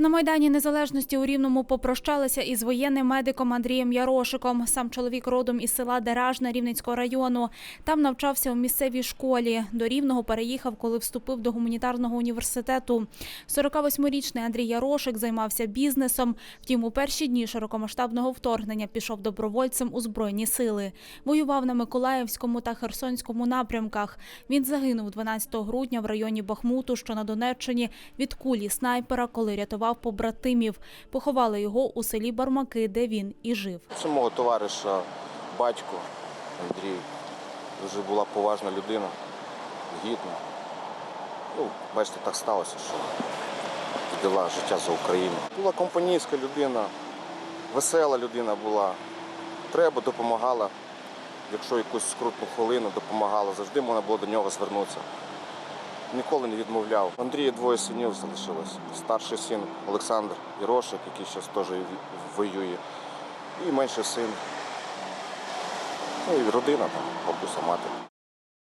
На Майдані Незалежності у Рівному попрощалися із воєнним медиком Андрієм Ярошиком. Сам чоловік родом із села Деражна Рівненського району. Там навчався у місцевій школі. До Рівного переїхав, коли вступив до гуманітарного університету. 48-річний Андрій Ярошик займався бізнесом. Втім, у перші дні широкомасштабного вторгнення пішов добровольцем у Збройні сили. Воював на Миколаївському та Херсонському напрямках. Він загинув 12 грудня в районі Бахмуту, що на Донеччині, від кулі снайпера, коли рятував побратимів. Поховали його у селі Бармаки, де він і жив. Це мого товариша, батько Андрій. Дуже була поважна людина, гідна. Ну, бачите, так сталося, що віддала життя за Україну. Була компанійська людина, весела людина була. Треба допомагала. Якщо якусь скрутну хвилину допомагала, завжди можна було до нього звернутися. Ніколи не відмовляв. Андрія двоє синів залишилось. Старший син Олександр Ірошик, який зараз теж воює, і менший син. Ну і родина там, бабуся, мати.